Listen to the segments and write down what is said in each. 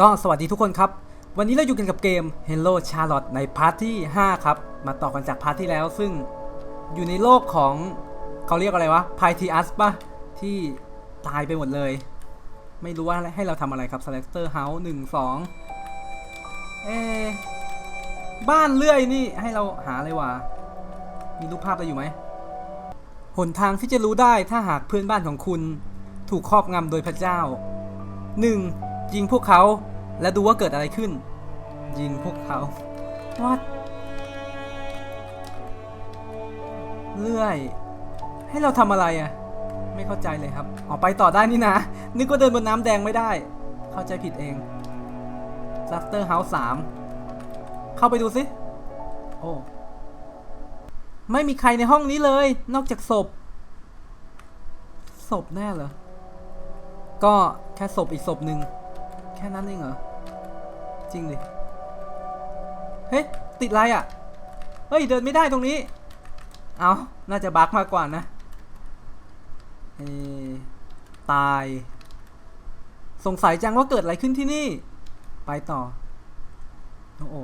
ก็สวัสดีทุกคนครับ วันนี้เราอยู่กันกับเกม Hello Charlotte ในพาร์ทที่ 5 ครับ มาต่อกันจากพาร์ทที่แล้ว ซึ่งอยู่ในโลกของเขาเรียกอะไรวะ p y t h i a s ป่ะที่ตายไปหมดเลย ไม่รู้ว่าให้เราทำอะไรครับ Selector House 1 2 เอ บ้านเลื่อยนี่ให้เราหาอะไรวะ มีรูปภาพอะไรอยู่ไหม หนทางที่จะรู้ได้ถ้าหากเพื่อนบ้านของคุณถูกครอบงำโดยพระเจ้า 1. ยิงพวกเขาและดูว่าเกิดอะไรขึ้น ยิงพวกเขาวัดเลื่อย ให้เราทำอะไรอะ่ะ ไม่เข้าใจเลยครับออกไปต่อได้นี่นะ นึกว่าเดินบนน้ำแดงไม่ได้ เข้าใจผิดเองซัฟเตอร์เฮาส์สามเข้าไปดูสิ โอ้ ไม่มีใครในห้องนี้เลย นอกจากศพ ศพแน่เหรอ ก็แค่ศพอีกศพหนึ่ง แค่นั้นเองเหรอ จริงดิ เฮ้ย ติดอะไรอะ เฮ้ย เดินไม่ได้ตรงนี้ เอาน่าจะบั๊กมากกว่านะเอตาย สงสัยจังว่าเกิดอะไรขึ้นที่นี่ ไปต่อ โอ้โห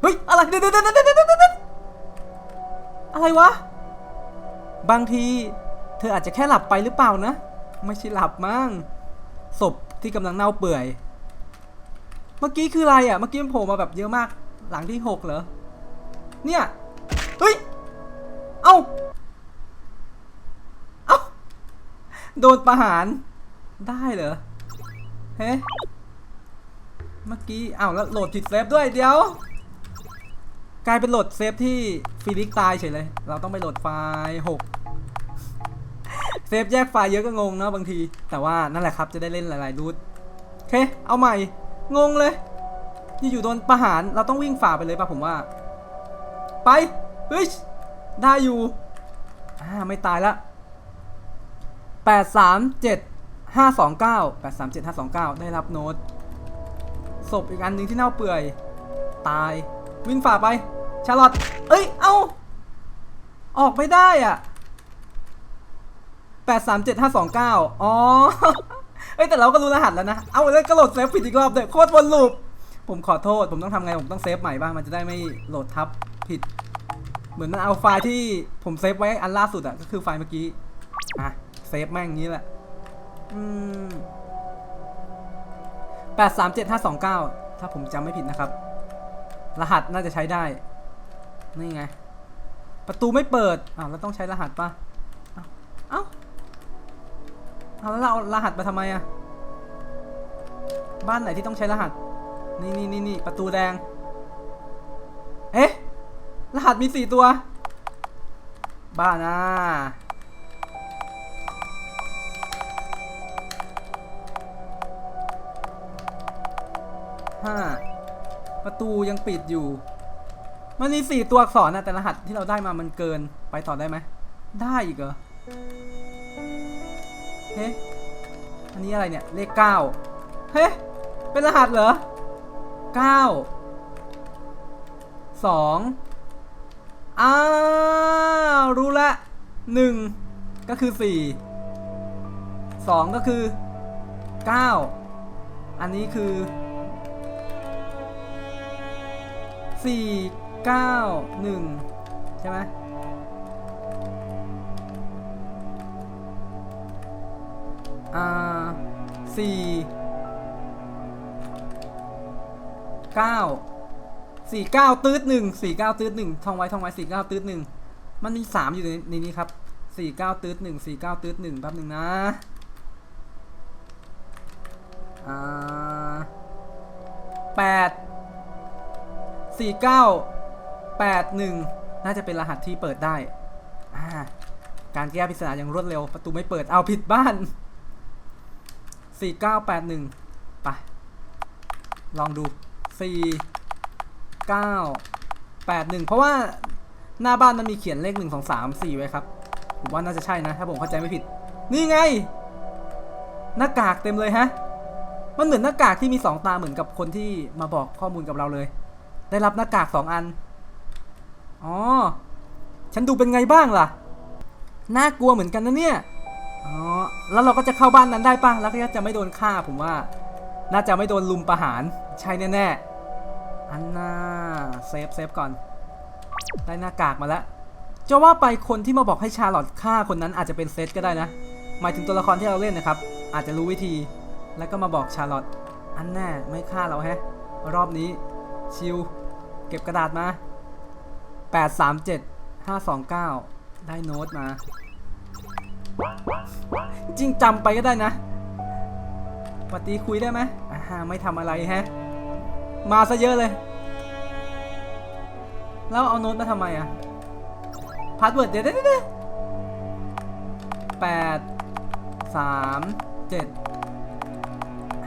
เฮ้ย อะไรเดี๋ยวเดี๋ยวเดี๋ยวเดี๋ยวเดี๋ยวเดี๋ยวอะไรวะ บางที เธออาจจะแค่หลับไปหรือเปล่านะ ไม่ใช่หลับมั้งศพ ที่กำลังเน่าเปื่อย เมื่อกี้คืออะไรอะ เมื่อกี้มันโผล่มาแบบเยอะมาก หลังที่หกเหรอ เนี่ย เฮ้ย เอ้า เอ้า โดนประหาร ได้เหรอ เฮ้เมื่อกี้อ้าวแล้วโหลดผิดเซฟด้วยเดี๋ยว กลายเป็นโหลดเซฟที่ฟิลิกตายเฉยเลย เราต้องไปโหลดไฟล์หก เซฟแยกไฟล์เยอะก็งงเนอะบางที แต่ว่านั่นแหละครับจะได้เล่นหลายๆรูทโอเค เอาใหม่ งงเลยยี่อยู่โดนประหารเราต้องวิ่งฝ่าไปเลยป่ะผมว่า ไปเฮ้ยได้อยู่อ่าไม่ตายละแปดสามเจ็ดห้าสองเก้าแปดสามเจ็ดห้าสองเก้าได้รับโน้ตศพอีกอันหนึ่งที่เน่าเปื่อย ตาย วิ่งฝ่าไป ชาร์ลอตเอ้ย เอ้าออกไม่ได้อะ แปดสามเจ็ดห้าสองเก้าอ๋อเอ้ยแต่เราก็รู้รหัสแล้วนะ เอาแล้วก็โหลดเซฟผิดอีกรอบเด็กโคตรวนลูป ผมขอโทษ ผมต้องทำไง ผมต้องเซฟใหม่บ้าง มันจะได้ไม่โหลดทับผิด เหมือนมันเอาไฟล์ที่ผมเซฟไว้อันล่าสุดอะก็คือไฟล์เมื่อกี้ อะ เซฟแม่งงนี้แหละ อืมแปดสามเจ็ดห้าสองเก้าถ้าผมจำไม่ผิดนะครับ รหัสน่าจะใช้ได้ นี่ไง ประตูไม่เปิด อ้าวแล้วต้องใช้รหัสปะเอ้าเอ้า เอาแล้วเรารหัสมาทำไมอะบ้านไหนที่ต้องใช้รหัส นี่นี่นี่นี่ประตูแดง เอ๊ะ รหัสมีสี่ตัว บ้านะห้าประตูยังปิดอยู่ มันมีสี่ตัวอักษรนะแต่รหัสที่เราได้มามันเกิน ไปต่อได้ไหม ได้อีกเหรอ เฮ้อันนี้อะไรเนี่ย เลขเก้าเฮ้เป็นรหัสเหรอเก้าสองอ้าวรู้ละหนึ่งก็คือสี่สองก็คือเก้าอันนี้คือสี่เก้าหนึ่งใช่ไหม สี่เก้าสี่เก้าตืดหนึ่งสี่เก้าตืดหนึ่งท่องไว้ท่องไว้สี่เก้าตืดหนึ่งมันมีสามอยู่ในในนี้ครับสี่เก้าตืดหนึ่งสี่เก้าตืดหนึ่งแป๊บหนึ่งนะอ่าแปดสี่เก้าแปดหนึ่งน่าจะเป็นรหัสที่เปิดได้ อ่า การแก้ปริศนาอย่างรวดเร็ว ประตูไม่เปิด เอาผิดบ้าน สี่เก้าแปดหนึ่งไป ลองดูสี่เก้าแปดหนึ่งเพราะว่าหน้าบ้านมันมีเขียนเลขหนึ่งสองสามสี่ไว้ครับ ผมว่าน่าจะใช่นะ ถ้าผมเข้าใจไม่ผิด นี่ไง หน้ากากเต็มเลยฮะ มันเหมือนหน้ากากที่มีสองตาเหมือนกับคนที่มาบอกข้อมูลกับเราเลย ได้รับหน้ากากสองอัน อ๋อ ฉันดูเป็นไงบ้างล่ะ น่ากลัวเหมือนกันนะเนี่ย แล้วเราก็จะเข้าบ้านนั้นได้ป่ะแล้วก็จะไม่โดนฆ่าผมว่า น่าจะไม่โดนลุมประหาร ใช่แน่ๆอันน่าเซฟเซฟก่อน ได้หน้ากากมาแล้วจะว่าไปคนที่มาบอกให้ชาร์ลอตฆ่าคนนั้นอาจจะเป็นเซตก็ได้นะ หมายถึงตัวละครที่เราเล่นนะครับ อาจจะรู้วิธี แล้วก็มาบอกชาร์ลอตอันแน่ไม่ฆ่าเราแฮะ รอบนี้ชิวเก็บกระดาษมา 837 529 ได้โน้ตมา จริงจำไปก็ได้นะปฏิคุยได้ไหมอ่าไม่ทำอะไรแฮะ มาซะเยอะเลย แล้วเอาโน้ตมาทำไมอะพาสเวิร์ดเดี๋ยวเดี๋ยวเดี๋ยวแปดสามเจ็ด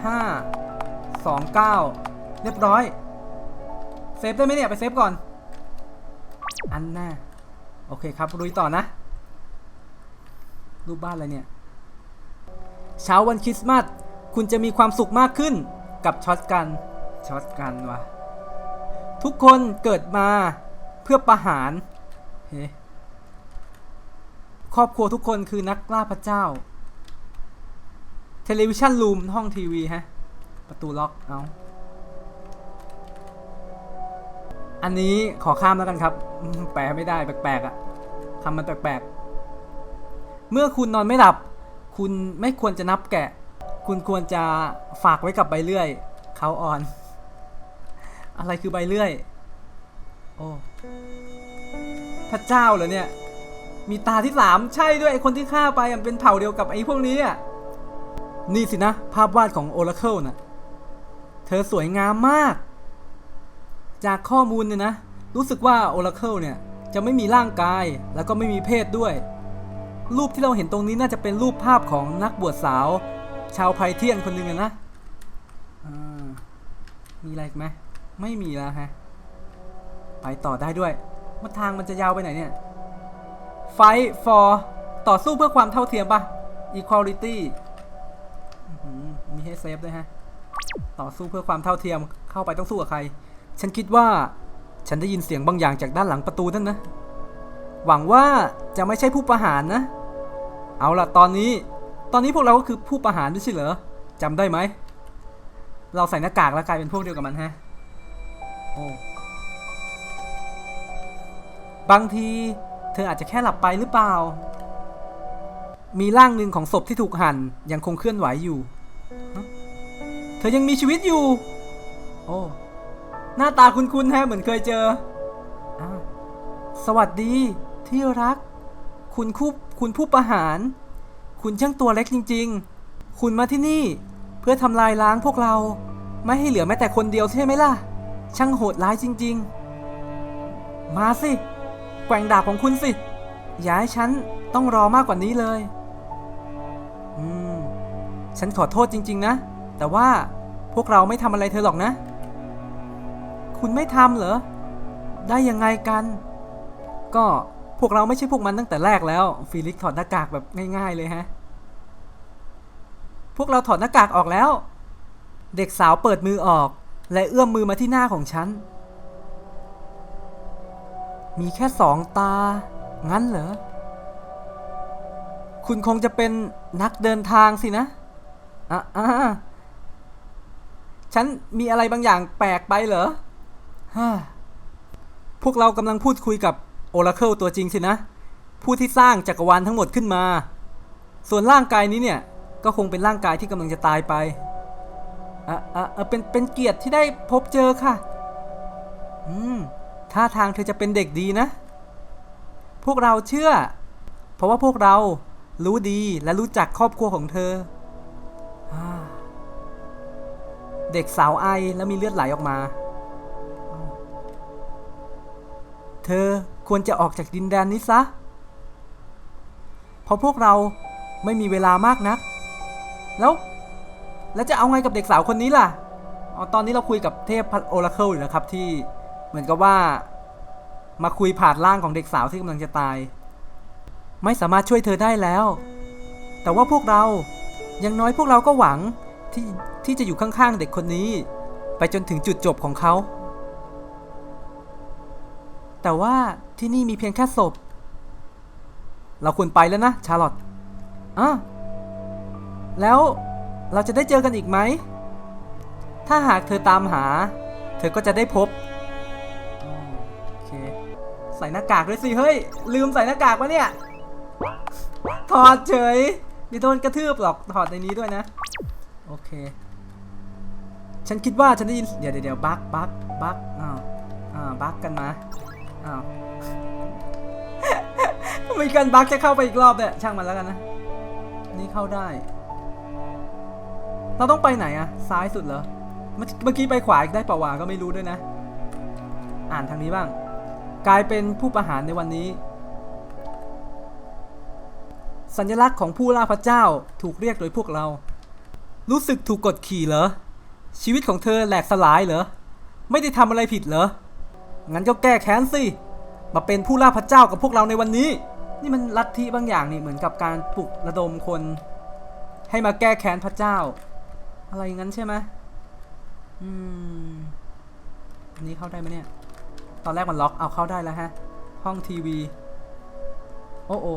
ห้าสองเก้าเรียบร้อย เซฟได้ไหมเนี่ย ไปเซฟก่อน อันหน่าโอเคครับลุยต่อนะ รูปบ้านอะไรเนี่ย เช้าวันคริสต์มาสคุณจะมีความสุขมากขึ้นกับช็อตกันช็อตกันวะทุกคนเกิดมาเพื่อประหารเฮ้ครอบครัวทุกคนคือนักล่าพระเจ้าเทเลวิชันรูมห้องทีวีฮะ ประตูล็อกเอาอันนี้ขอข้ามแล้วกันครับ แปลไม่ได้แปลกๆอะคำมันแปลกๆ เมื่อคุณนอนไม่หลับ คุณไม่ควรจะนับแกะ คุณควรจะฝากไว้กับใบเลื่อยเขาอ่อน อะไรคือใบเลื่อย โอ้พระเจ้าเหรอเนี่ย มีตาที่สามใช่ด้วยไอคนที่ฆ่าไปมันเป็นเผ่าเดียวกับไอ้พวกนี้อะนี่สินะ ภาพวาดของโอราเคิลน่ะ เธอสวยงามมาก จากข้อมูลเนี่ยนะ รู้สึกว่าโอราเคิลเนี่ย จะไม่มีร่างกายแล้วก็ไม่มีเพศด้วย รูปที่เราเห็นตรงนี้น่าจะเป็นรูปภาพของนักบวชสาว ชาวไพเทียนคนหนึ่งอะนะมีอะไรไหมไม่มีแล้วฮะ ไปต่อได้ด้วยว่าทางมันจะยาวไปไหนเนี่ย Fight for ต่อสู้เพื่อความเท่าเทียมปะ equality มีให้เซฟด้วยฮะ ต่อสู้เพื่อความเท่าเทียมเข้าไปต้องสู้กับใคร ฉันคิดว่า ฉันได้ยินเสียงบางอย่างจากด้านหลังประตูนั่นนะ หวังว่าจะไม่ใช่ผู้ประหารนะ เอาล่ะตอนนี้ ตอนนี้พวกเราก็คือผู้ประหารไม่ใช่เหรอจำได้ไหม เราใส่หน้ากากแล้วกลายเป็นพวกเดียวกับมันฮะ โอ้บางทีเธออาจจะแค่หลับไปหรือเปล่า มีร่างหนึ่งของศพที่ถูกหั่นยังคงเคลื่อนไหวอยู่ เธอยังมีชีวิตอยู่ โอ้ หน้าตาคุ้นๆแฮะเหมือนเคยเจออสวัสดี ที่รัก คุณคู่คุณผู้ประหาร คุณช่างตัวเล็กจริง ๆ คุณมาที่นี่เพื่อทำลายล้างพวกเรา ไม่ให้เหลือแม้แต่คนเดียวใช่ไหมล่ะ ช่างโหดร้ายจริง ๆ มาสิ แกว่งดาบของคุณสิ อย่าให้ฉันต้องรอมากกว่านี้เลย อืม ฉันขอโทษจริง ๆ นะ แต่ว่าพวกเราไม่ทำอะไรเธอหรอกนะ คุณไม่ทำเหรอ ได้ยังไงกัน ก็ พวกเราไม่ใช่พวกมันตั้งแต่แรกแล้วฟีลิกถอดหน้ากากแบบง่าย ๆเลยฮะ พวกเราถอดหน้ากากออกแล้ว เด็กสาวเปิดมือออก และเอื้อมมือมาที่หน้าของฉัน มีแค่สองตา งั้นเหรอ คุณคงจะเป็นนักเดินทางสินะอะอะฉันมีอะไรบางอย่างแปลกไปเหรอ ฮ่าพวกเรากำลังพูดคุยกับ โอราเคิลตัวจริงสินะ ผู้ที่สร้างจักรวาลทั้งหมดขึ้นมา ส่วนร่างกายนี้เนี่ย ก็คงเป็นร่างกายที่กำลังจะตายไปอะอะอะเป็นเป็นเกียรติที่ได้พบเจอค่ะ อืมท่าทางเธอจะเป็นเด็กดีนะ พวกเราเชื่อ เพราะว่าพวกเรารู้ดีและรู้จักครอบครัวของเธออเด็กสาวไอแล้วมีเลือดไหลออกมา เธอ ควรจะออกจากดินแดนนี้ซะ เพราะพวกเราไม่มีเวลามากนัก แล้ว แล้วจะเอาไงกับเด็กสาวคนนี้ล่ะอ๋อตอนนี้เราคุยกับเทพโอราเคิลอยู่นะครับที่เหมือนกับว่า มาคุยผ่านร่างของเด็กสาวที่กำลังจะตาย ไม่สามารถช่วยเธอได้แล้ว แต่ว่าพวกเราย่างน้อยพวกเราก็หวังที่ที่จะอยู่ข้างๆเด็กคนนี้ ไปจนถึงจุดจบของเขา แต่ว่าที่นี่มีเพียงแค่ศพ เราควรไปแล้วนะ ชาร์ลอตอะแล้วเราจะได้เจอกันอีกไหม ถ้าหากเธอตามหา เธอก็จะได้พบโอเคใส่หน้ากากด้วยสิ เฮ้ย ลืมใส่หน้ากากวะเนี่ย ถอดเฉยไม่โดนกระทืบหรอก ถอดในนี้ด้วยนะ โอเค ฉันคิดว่าฉันได้ยิน เดี๋ยวเดี๋ยวเดี๋ยวบักบักบักอ้าว อ่าบักกันมา อ้าว มีการบักจะเข้าไปอีกรอบเนี่ยช่างมันแล้วกันนะ นี่เข้าได้ เราต้องไปไหนอะซ้ายสุดเหรอ เมื่อกี้ไปขวาอีกได้ปล่าวะก็ไม่รู้ด้วยนะ อ่านทางนี้บ้าง กลายเป็นผู้ประหารในวันนี้ สัญลักษณ์ของผู้ล่าพระเจ้าถูกเรียกโดยพวกเรา รู้สึกถูกกดขี่เหรอ ชีวิตของเธอแหลกสลายเหรอ ไม่ได้ทำอะไรผิดเหรอ งั้นก็แก้แค้นสิมาเป็นผู้ล่าพระเจ้ากับพวกเราในวันนี้ นี่มันลัทธิบางอย่างนี่เหมือนกับการปลุกระดมคน ให้มาแก้แค้นพระเจ้า อะไรงั้นใช่ไหมอืมอันนี้เข้าได้ไหมเนี่ย ตอนแรกมันล็อกเอาเข้าได้แล้วฮะ ห้องทีวี โอ้โอ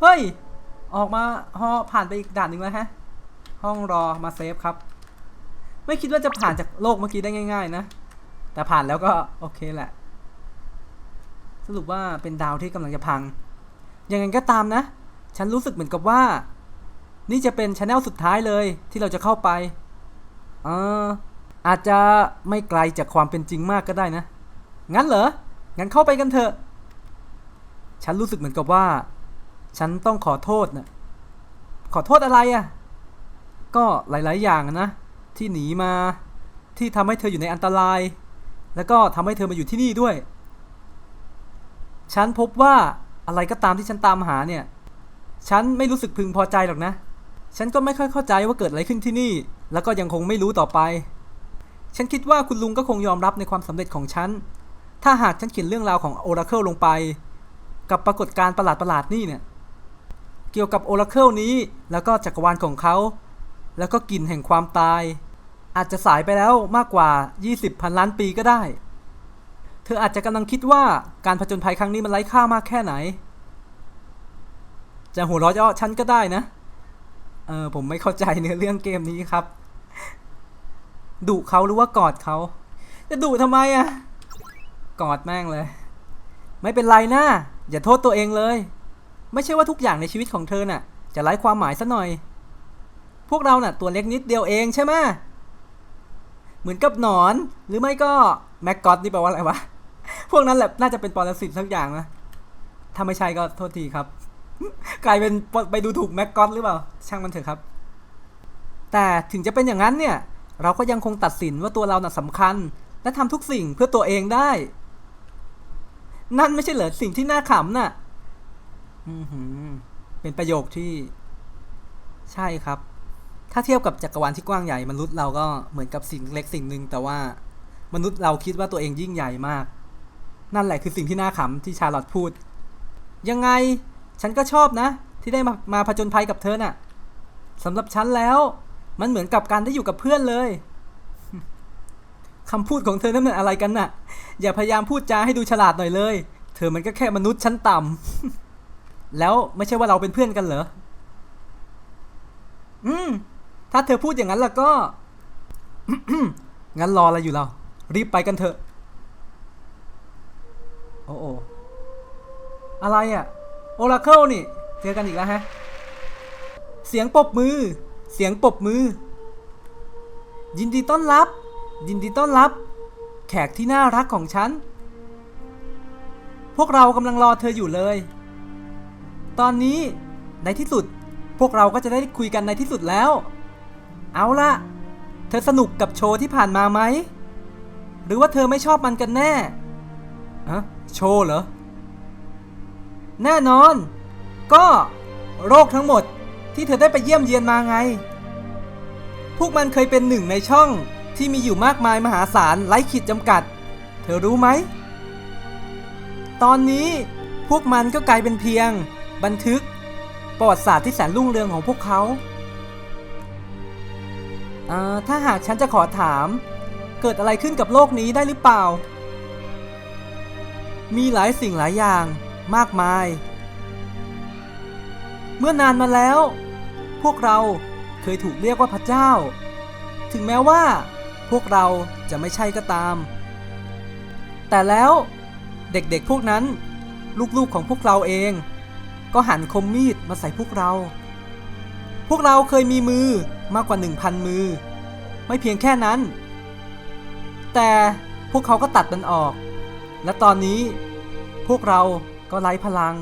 เฮ้ย ออกมาฮอผ่านไปอีกด่านหนึ่งแล้วฮะ ห้องรอมาเซฟครับ ไม่คิดว่าจะผ่านจากโลกเมื่อกี้ได้ง่าย ๆ นะ แต่ผ่านแล้วก็โอเคแหละ สรุปว่าเป็นดาวที่กำลังจะพัง ยังไงก็ตามนะ ฉันรู้สึกเหมือนกับว่า นี่จะเป็นช anel สุดท้ายเลยที่เราจะเข้าไปเอออาจจะไม่ไกลจากความเป็นจริงมากก็ได้นะ งั้นเหรอ งั้นเข้าไปกันเถอะ ฉันรู้สึกเหมือนกับว่า ฉันต้องขอโทษนะขอโทษอะไรอะ่ะ ก็หลาย ๆ อย่างนะ ที่หนีมา ที่ทำให้เธออยู่ในอันตราย แล้วก็ทำให้เธอมาอยู่ที่นี่ด้วย ฉันพบว่าอะไรก็ตามที่ฉันตามหาเนี่ย ฉันไม่รู้สึกพึงพอใจหรอกนะ ฉันก็ไม่ค่อยเข้าใจว่าเกิดอะไรขึ้นที่นี่ แล้วก็ยังคงไม่รู้ต่อไป ฉันคิดว่าคุณลุงก็คงยอมรับในความสำเร็จของฉัน ถ้าหากฉันเขียนเรื่องราวของโอราเคิลลงไป กับปรากฏการณ์ประหลาดๆนี่เนี่ย เกี่ยวกับโอราเคิลนี้ แล้วก็จักรวาลของเขา แล้วก็กลิ่นแห่งความตาย อาจจะสายไปแล้วมากกว่า 20พันล้านปีก็ได้ เธออาจจะกำลังคิดว่าการผจญภัยครั้งนี้มันไร้ค่ามากแค่ไหน จะหัวเราะเยาะฉันก็ได้นะ เออผมไม่เข้าใจเนื้อเรื่องเกมนี้ครับ ดุเขาหรือว่ากอดเขา จะดุทำไมอะกอดแม่งเลย ไม่เป็นไรนะ อย่าโทษตัวเองเลย ไม่ใช่ว่าทุกอย่างในชีวิตของเธอน่ะ จะไร้ความหมายซะหน่อย พวกเราน่ะ ตัวเล็กนิดเดียวเองใช่ไหมเหมือนกับหนอนหรือไม่ก็แม็กกอตนี่แปลว่าอะไรวะ พวกนั้นแหละน่าจะเป็นปรสิตสักอย่างนะ ถ้าไม่ใช่ก็โทษทีครับ กลายเป็นไปดูถูกแม็กกอตหรือเปล่า ช่างมันเถอะครับ แต่ถึงจะเป็นอย่างนั้นเนี่ย เราก็ยังคงตัดสินว่าตัวเราน่ะสำคัญ และทำทุกสิ่งเพื่อตัวเองได้ นั่นไม่ใช่เหรอสิ่งที่น่าขำน่ะเป็นประโยคที่ ใช่ครับ ถ้าเทียบกับจักรวาลที่กว้างใหญ่มนุษย์เราก็เหมือนกับสิ่งเล็กสิ่งหนึ่งแต่ว่ามนุษย์เราคิดว่าตัวเองยิ่งใหญ่มาก นั่นแหละคือสิ่งที่น่าขำที่ชาลอตพูด ยังไงฉันก็ชอบนะ ที่ได้มามาผจญภัยกับเธอน่ะสำหรับฉันแล้ว มันเหมือนกับการได้อยู่กับเพื่อนเลยคำพูดของเธอนั่นมันอะไรกันน่ะ อย่าพยายามพูดจาให้ดูฉลาดหน่อยเลย เธอมันก็แค่มนุษย์ชั้นต่ำแล้วไม่ใช่ว่าเราเป็นเพื่อนกันเหรออืมถ้าเธอพูดอย่างนั้นล่ะก็งั้นรออะไรอยู่เรา รีบไปกันเถอะ โอ้โออะไรอะ่ะโอราเคิลนี่เจอกันอีกแล้วฮะ เสียงปบมือ เสียงปบมือ ยินดีต้อนรับ ยินดีต้อนรับ แขกที่น่ารักของฉัน พวกเรากำลังรอเธออยู่เลย ตอนนี้ในที่สุดพวกเราก็จะได้คุยกันในที่สุดแล้ว เอาล่ะเธอสนุกกับโชว์ที่ผ่านมาไหม หรือว่าเธอไม่ชอบมันกันแน่อะ โชว์เหรอ แน่นอน ก็โรคทั้งหมดที่เธอได้ไปเยี่ยมเยียนมาไง พวกมันเคยเป็นหนึ่งในช่องที่มีอยู่มากมายมหาศาลไร้ขีดจำกัด เธอรู้ไหม ตอนนี้พวกมันก็กลายเป็นเพียง บันทึกประวัติศาสตร์ที่แสนรุ่งเรืองของพวกเขาถ้าหากฉันจะขอถาม เกิดอะไรขึ้นกับโลกนี้ได้หรือเปล่า มีหลายสิ่งหลายอย่างมากมาย เมื่อนานมาแล้ว พวกเราเคยถูกเรียกว่าพระเจ้า ถึงแม้ว่า พวกเราจะไม่ใช่ก็ตาม แต่แล้วเด็กๆพวกนั้น ลูกๆของพวกเราเอง ก็หันคมมีดมาใส่พวกเรา พวกเราเคยมีมือมากกว่า 1,000 มือ ไม่เพียงแค่นั้น แต่พวกเขาก็ตัดมันออก และตอนนี้พวกเราก็ไร้พลัง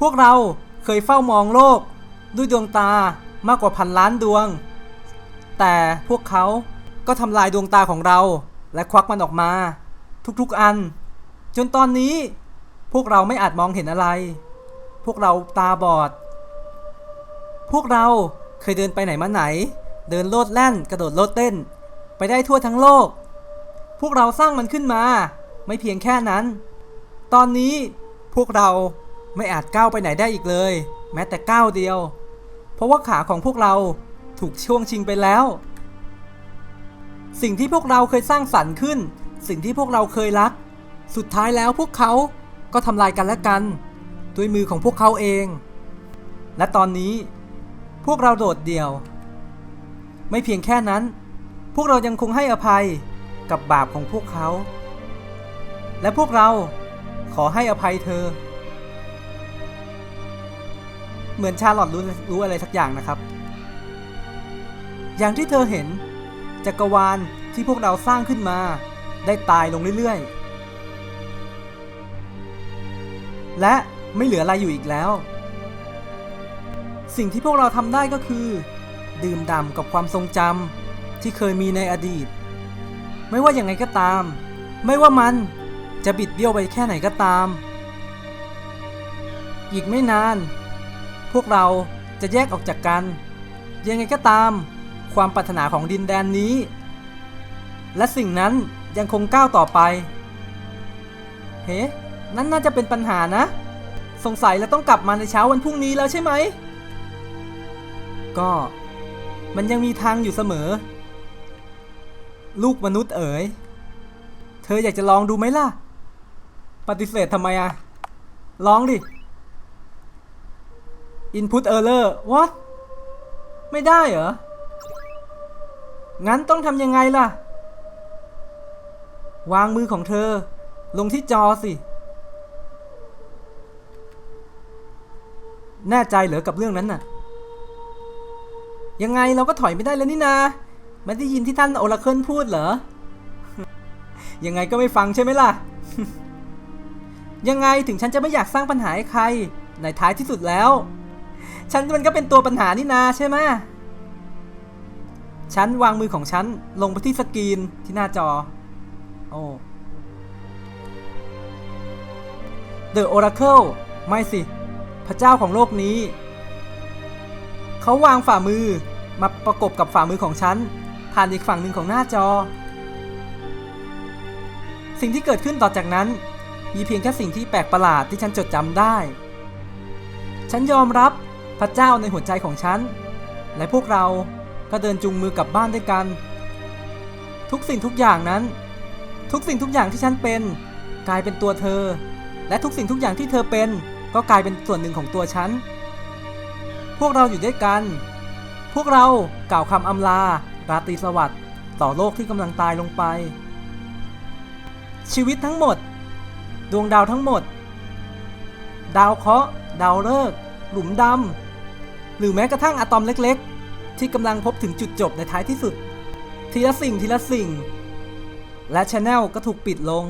พวกเราเคยเฝ้ามองโลกด้วยดวงตามากกว่าพันล้านดวง แต่พวกเขาก็ทำลายดวงตาของเราและควักมันออกมา ทุกๆอัน จนตอนนี้พวกเราไม่อาจมองเห็นอะไร พวกเราตาบอด พวกเราเคยเดินไปไหนมาไหน เดินโลดแล่นกระโดดโลดเต้น ไปได้ทั่วทั้งโลก พวกเราสร้างมันขึ้นมา ไม่เพียงแค่นั้น ตอนนี้พวกเราไม่อาจก้าวไปไหนได้อีกเลย แม้แต่ก้าวเดียว เพราะว่าขาของพวกเราถูกช่วงชิงไปแล้ว สิ่งที่พวกเราเคยสร้างสรรค์ขึ้น สิ่งที่พวกเราเคยรัก สุดท้ายแล้วพวกเขาก็ทำลายกันและกัน ด้วยมือของพวกเขาเอง และตอนนี้ พวกเราโดดเดี่ยว ไม่เพียงแค่นั้น พวกเรายังคงให้อภัย กับบาปของพวกเขา และพวกเราขอให้อภัยเธอ เหมือนชาลอตรู้รู้อะไรสักอย่างนะครับ อย่างที่เธอเห็นจักรวาลที่พวกเราสร้างขึ้นมา ได้ตายลงเรื่อยๆ และไม่เหลืออะไรอยู่อีกแล้ว สิ่งที่พวกเราทำได้ก็คือ ดื่มด่ำกับความทรงจำที่เคยมีในอดีต ไม่ว่าอย่างไงก็ตาม ไม่ว่ามันจะบิดเบี้ยวไปแค่ไหนก็ตาม อีกไม่นาน พวกเราจะแยกออกจากกัน ยังไงก็ตาม ความปรารถนาของดินแดนนี้ และสิ่งนั้นยังคงก้าวต่อไป เฮ้ นั่นน่าจะเป็นปัญหานะ สงสัยเราต้องกลับมาในเช้าวันพรุ่งนี้แล้วใช่ไหม ก็มันยังมีทางอยู่เสมอ ลูกมนุษย์เอ๋ย เธออยากจะลองดูไหมล่ะ ปฏิเสธทำไมอะลองดิ Input Error what ไม่ได้เหรอ งั้นต้องทำยังไงล่ะ วางมือของเธอ ลงที่จอสิ แน่ใจเหรอกับเรื่องนั้นน่ะ ยังไงเราก็ถอยไม่ได้แล้วนี่นา ไม่ได้ยินที่ท่านโอราเคิลพูดเหรอ ยังไงก็ไม่ฟังใช่ไหมล่ะ ยังไงถึงฉันจะไม่อยากสร้างปัญหาให้ใคร ในท้ายที่สุดแล้ว ฉันมันก็เป็นตัวปัญหานี่นาใช่ไหมฉันวางมือของฉันลงไปที่สกรีนที่หน้าจอ โอ้ The Oracle ไม่สิ พระเจ้าของโลกนี้ เขาวางฝ่ามือมาประกบกับฝ่ามือของฉัน ผ่านอีกฝั่งหนึ่งของหน้าจอ สิ่งที่เกิดขึ้นต่อจากนั้น มีเพียงแค่สิ่งที่แปลกประหลาดที่ฉันจดจำได้ ฉันยอมรับพระเจ้าในหัวใจของฉัน และพวกเราก็เดินจูงมือกลับบ้านด้วยกัน ทุกสิ่งทุกอย่างนั้น ทุกสิ่งทุกอย่างที่ฉันเป็น กลายเป็นตัวเธอ และทุกสิ่งทุกอย่างที่เธอเป็น ก็กลายเป็นส่วนหนึ่งของตัวฉัน พวกเราอยู่ด้วยกัน พวกเรากล่าวคำอำลา ราตรีสวัสดิ์ต่อโลกที่กำลังตายลงไป ชีวิตทั้งหมด ดวงดาวทั้งหมด ดาวเคราะห์ดาวฤกษ์หลุมดำหรือแม้กระทั่งอะตอมเล็กๆ ที่กำลังพบถึงจุดจบในท้ายที่สุด ทีละสิ่งทีละสิ่ง และชแนลก็ถูกปิดลง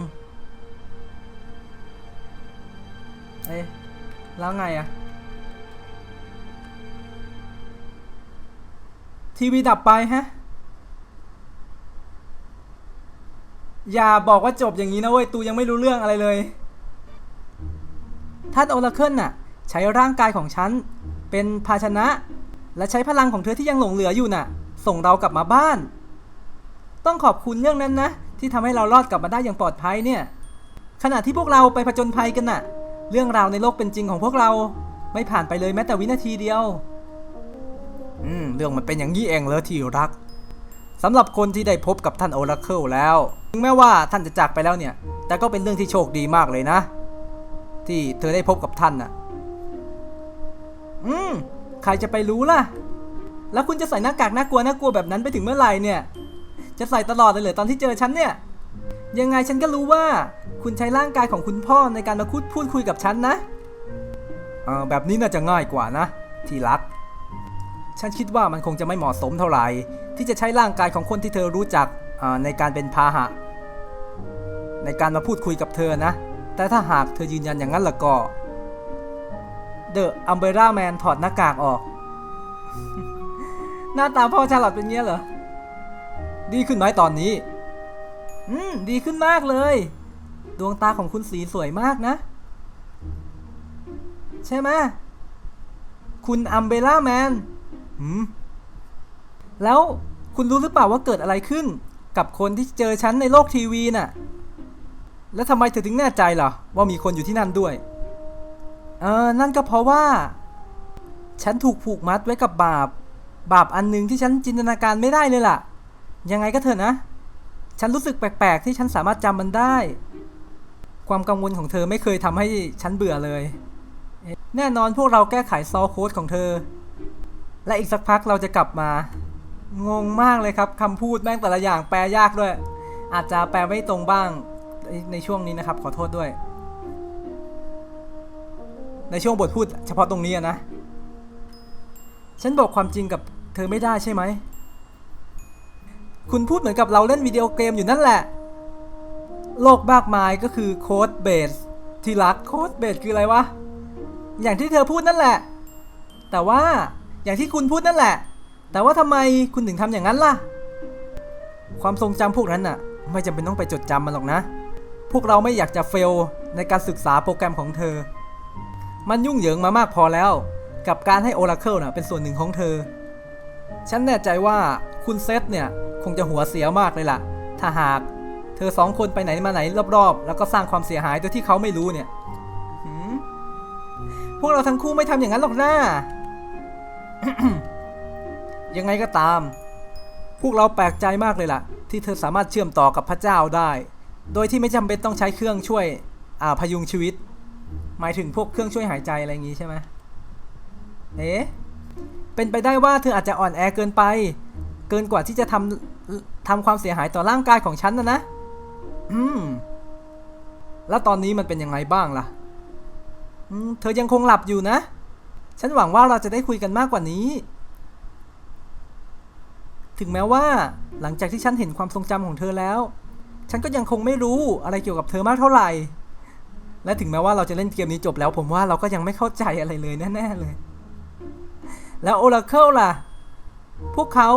เอ๊ะแล้วไงอะทีวีดับไปฮะ อย่าบอกว่าจบอย่างนี้นะเว้ย ตูยังไม่รู้เรื่องอะไรเลย ท่านโอราเคิลน่ะ ใช้ร่างกายของฉัน เป็นภาชนะ และใช้พลังของเธอที่ยังหลงเหลืออยู่น่ะ ส่งเรากลับมาบ้าน ต้องขอบคุณเรื่องนั้นนะ ที่ทำให้เรารอดกลับมาได้อย่างปลอดภัยเนี่ย ขณะที่พวกเราไปผจญภัยกันน่ะ เรื่องราวในโลกเป็นจริงของพวกเรา ไม่ผ่านไปเลยแม้แต่วินาทีเดียว อืม เรื่องมันเป็นอย่างนี้เองเลยที่รัก สำหรับคนที่ได้พบกับท่านโอราเคิลแล้วถึงแม้ว่าท่านจะจากไปแล้วเนี่ย แต่ก็เป็นเรื่องที่โชคดีมากเลยนะ ที่เธอได้พบกับท่านน่ะ อืม ใครจะไปรู้ล่ะ แล้วคุณจะใส่หน้ากากน่ากลัวน่ากลัวแบบนั้นไปถึงเมื่อไหร่เนี่ย จะใส่ตลอดเลยเหรอตอนที่เจอฉันเนี่ย ยังไงฉันก็รู้ว่า คุณใช้ร่างกายของคุณพ่อในการมาพูดพูดคุยกับฉันนะเออแบบนี้น่าจะง่ายกว่านะ ที่รัก ฉันคิดว่ามันคงจะไม่เหมาะสมเท่าไหร่ ที่จะใช้ร่างกายของคนที่เธอรู้จักในการเป็นพาหะ ในการมาพูดคุยกับเธอนะ แต่ถ้าหากเธอยืนยันอย่างนั้นละก็เดอะอัมเบร่าแมนถอดหน้ากากออก หน้าตาพ่อชาลอตเป็นเงี้ยเหรอ ดีขึ้นไหมตอนนี้ อืม ดีขึ้นมากเลย ดวงตาของคุณสีสวยมากนะ ใช่ไหมคุณอัมเบร่าแมน หืม แล้วคุณรู้หรือเปล่าว่าเกิดอะไรขึ้น กับคนที่เจอฉันในโลกทีวีน่ะ แล้วทำไมเธอถึงแน่ใจล่ะว่ามีคนอยู่ที่นั่นด้วย เออ นั่นก็เพราะว่า ฉันถูกผูกมัดไว้กับบาป บาปอันหนึ่งที่ฉันจินตนาการไม่ได้เลยล่ะ ยังไงก็เถอะนะ ฉันรู้สึกแปลกๆ ที่ฉันสามารถจำมันได้ ความกังวลของเธอไม่เคยทำให้ฉันเบื่อเลย แน่นอนพวกเราแก้ไขซอโค้ดของเธอ และอีกสักพักเราจะกลับมา งงมากเลยครับคำพูดแม่งแต่ละอย่างแปลยากด้วย อาจจะแปลไม่ตรงบ้างในช่วงนี้นะครับ ขอโทษด้วย ในช่วงบทพูดเฉพาะตรงนี้อะนะ ฉันบอกความจริงกับเธอไม่ได้ใช่ไหม คุณพูดเหมือนกับเราเล่นวิดีโอเกมอยู่นั่นแหละ โลกมากมายก็คือโค้ดเบสที่รักโค้ดเบสคืออะไรวะ อย่างที่เธอพูดนั่นแหละ แต่ว่าอย่างที่คุณพูดนั่นแหละ แต่ว่าทำไมคุณถึงทำอย่างนั้นล่ะ ความทรงจำพวกนั้นน่ะ ไม่จำเป็นต้องไปจดจำมันหรอกนะ พวกเราไม่อยากจะเฟลในการศึกษาโปรแกรมของเธอ มันยุ่งเหยิงมามากพอแล้ว กับการให้ Oracle น่ะเป็นส่วนหนึ่งของเธอ ฉันแน่ใจว่าคุณเซธเนี่ยคงจะหัวเสียมากเลยล่ะ ถ้าหากเธอสองคนไปไหนมาไหนรอบๆ แล้วก็สร้างความเสียหายโดยที่เขาไม่รู้เนี่ยพวกเราทั้งคู่ไม่ทำอย่างนั้นหรอกนะ ยังไงก็ตาม พวกเราแปลกใจมากเลยล่ะ ที่เธอสามารถเชื่อมต่อกับพระเจ้าได้ โดยที่ไม่จำเป็นต้องใช้เครื่องช่วยอ่าพยุงชีวิต หมายถึงพวกเครื่องช่วยหายใจอะไรอย่างงี้ใช่ไหมเอ๊ะเป็นไปได้ว่าเธออาจจะอ่อนแอเกินไป เกินกว่าที่จะทำทำความเสียหายต่อร่างกายของฉันนะนะ อืม แล้วตอนนี้มันเป็นยังไงบ้างล่ะเธอยังคงหลับอยู่นะ ฉันหวังว่าเราจะได้คุยกันมากกว่านี้ ถึงแม้ว่าหลังจากที่ฉันเห็นความทรงจำของเธอแล้ว ฉันก็ยังคงไม่รู้อะไรเกี่ยวกับเธอมากเท่าไหร่ และถึงแม้ว่าเราจะเล่นเกมนี้จบแล้ว ผมว่าเราก็ยังไม่เข้าใจอะไรเลยแน่ๆเลย แล้ว Oracle ล่ะ พวกเขา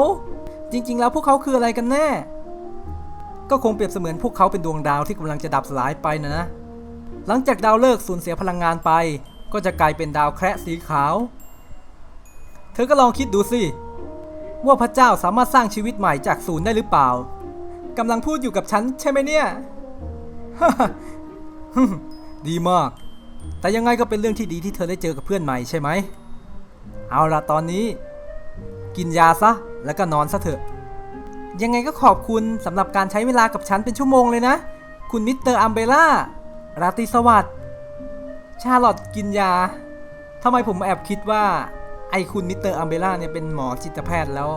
จริง ๆ แล้วพวกเขาคืออะไรกันแน่ ก็คงเปรียบเสมือนพวกเขาเป็นดวงดาวที่กำลังจะดับสลายไปนะนะหลังจากดาวฤกษ์สูญเสียพลังงานไป ก็จะกลายเป็นดาวแคระสีขาว เธอก็ลองคิดดูสิ ว่าพระเจ้าสามารถสร้างชีวิตใหม่จากศูนย์ได้หรือเปล่ากำลังพูดอยู่กับฉันใช่ไหมเนี่ย ดีมาก แต่ยังไงก็เป็นเรื่องที่ดีที่เธอได้เจอกับเพื่อนใหม่ใช่ไหม เอาละตอนนี้ กินยาซะ แล้วก็นอนซะเถอะ ยังไงก็ขอบคุณสำหรับการใช้เวลากับฉันเป็นชั่วโมงเลยนะ คุณมิสเตอร์อัมเบล่า ราตรีสวัสดิ์ ชาลอตกินยาทำไมผมแอบคิดว่า ไอคุณมิสเตอร์อัมเบล่าเนี่ยเป็นหมอจิตแพทย์แล้ว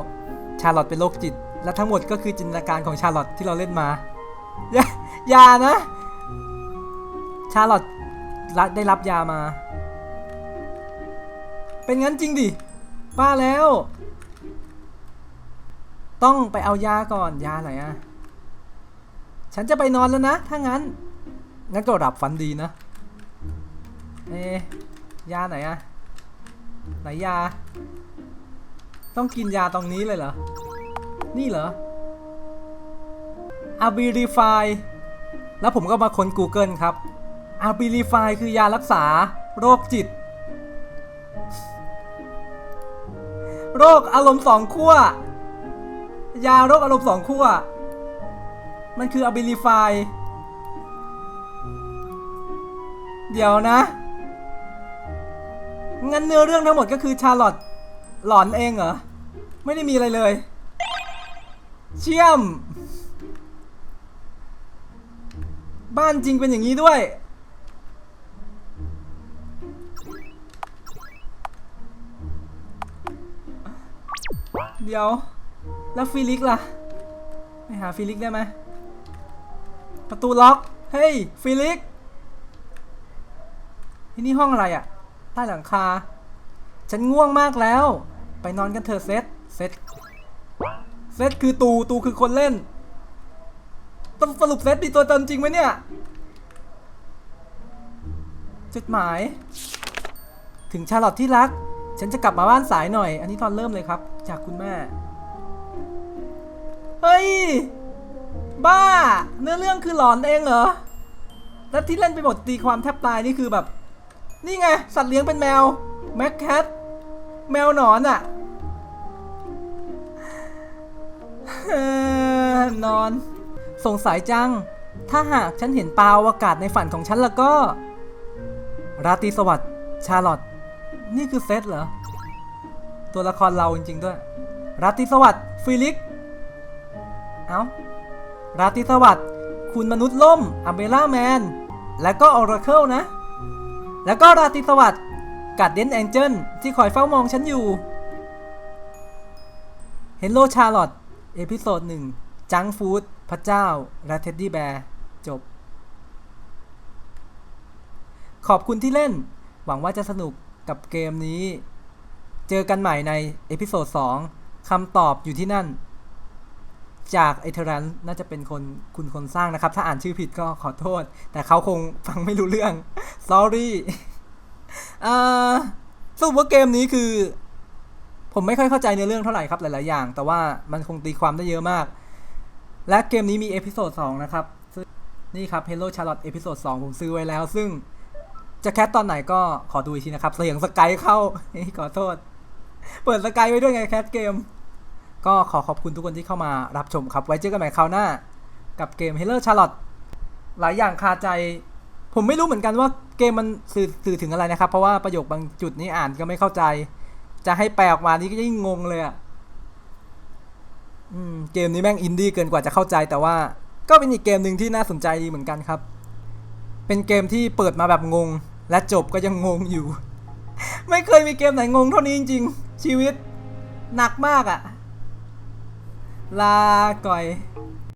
ชาลอตเป็นโรคจิต และทั้งหมดก็คือจินตนาการของชาลอตที่เราเล่นมา อย่าอย่านะ ชาลอตรับได้รับยามา เป็นงั้นจริงดิบ้าแล้ว ต้องไปเอายาก่อนยาไหนอะฉันจะไปนอนแล้วนะ ถ้างั้น งั้นก็หลับฝันดีนะ เอะยาไหนอะ ไหนยา ต้องกินยาตรงนี้เลยเหรอ นี่เหรอ a b i l i f y แล้วผมก็มาค้น Google ครับ a b i l i f y คือยารักษา โรคจิต โรคอารมณ์สองขั้วยาโรคอารมณ์สองขั้ว มันคือ a b i l i f y เดี๋ยวนะ งั้นเนื้อเรื่องทั้งหมดก็คือชาลอตหลอนเองเหรอ ไม่ได้มีอะไรเลย เชี่ยม บ้านจริงเป็นอย่างนี้ด้วย เดี๋ยว แล้วฟิลิกล่ะ ไปหาฟิลิกได้ไหมประตูล็อก เฮ้ย ฟิลิกที่นี่ห้องอะไรอะ่ะ ใต้หลังคา ฉันง่วงมากแล้ว ไปนอนกันเถอะเซตเซตเซตคือตูตูคือคนเล่นต้องสรุปเซตมีตัวตนจริงไหมเนี่ยจดหมาย ถึงชาลอตที่รัก ฉันจะกลับมาบ้านสายหน่อย อันนี้ตอนเริ่มเลยครับ จากคุณแม่ เฮ้ย บ้า เนื้อเรื่องคือหลอนเองเหรอ แล้วที่เล่นไปหมดตีความแทบตายนี่คือแบบ นี่ไง สัตว์เลี้ยงเป็นแมว แม็กแคท แมวหนอนอะเอ่อนอน สงสัยจัง ถ้าหากฉันเห็นปลาอวกาศในฝันของฉันแล้วก็ ราตรีสวัสดิ์ชาร์ลอตนี่คือเซตเหรอ ตัวละครเราจริง ๆ ด้วย ราตรีสวัสดิ์ฟิลิก เอ้า ราตรีสวัสดิ์คุณมนุษย์ล่มอัมเบล่าแมน และก็ออราเคิลนะ แล้วก็ราตรีสวัสดิ์กัดเดนแองเจิลที่คอยเฝ้ามองฉันอยู่เฮลโลชาร์ลอตเอพิโซดหนึ่งจังฟูดพระเจ้า และเท็ดดี้แบร์จบ ขอบคุณที่เล่น หวังว่าจะสนุกกับเกมนี้ เจอกันใหม่ในเอพิโซด2คำตอบอยู่ที่นั่น จากไอเทอรันน่าจะเป็นคนคุณคนสร้างนะครับ ถ้าอ่านชื่อผิดก็ขอโทษ แต่เขาคงฟังไม่รู้เรื่อง sorry อ่าสรุปว่าเกมนี้คือ ผมไม่ค่อยเข้าใจในเรื่องเท่าไหร่ครับหลาย ๆ อย่าง แต่ว่ามันคงตีความได้เยอะมาก และเกมนี้มีเอพิโซด2นะครับนี่ครับ Hello Charlotte เอพิโซด2ผมซื้อไว้แล้ว ซึ่งจะแคสตอนไหนก็ขอดูอีกทีนะครับ เสียงสกายเข้าขอโทษ เปิดสกายไว้ด้วยไงแคสเกม ก็ขอขอบคุณทุกคนที่เข้ามารับชมครับ ไว้เจอกันใหม่คราวหน้า กับเกม Hello Charlotte หลายอย่างคาใจ ผมไม่รู้เหมือนกันว่าเกมมันสื่อสื่อถึงอะไรนะครับ เพราะว่าประโยคบางจุดนี้อ่านก็ไม่เข้าใจ จะให้แปลออกมานี่ก็ยิ่งงงเลยอะอเกมนี้แม่งอินดี้เกินกว่าจะเข้าใจแต่ว่า ก็เป็นอีกเกมหนึ่งที่น่าสนใจดีเหมือนกันครับ เป็นเกมที่เปิดมาแบบงง และจบก็ยังงงอยู่ ไม่เคยมีเกมไหนงงเท่านี้จริง ๆ ชีวิตหนักมากอะ ลาก่อย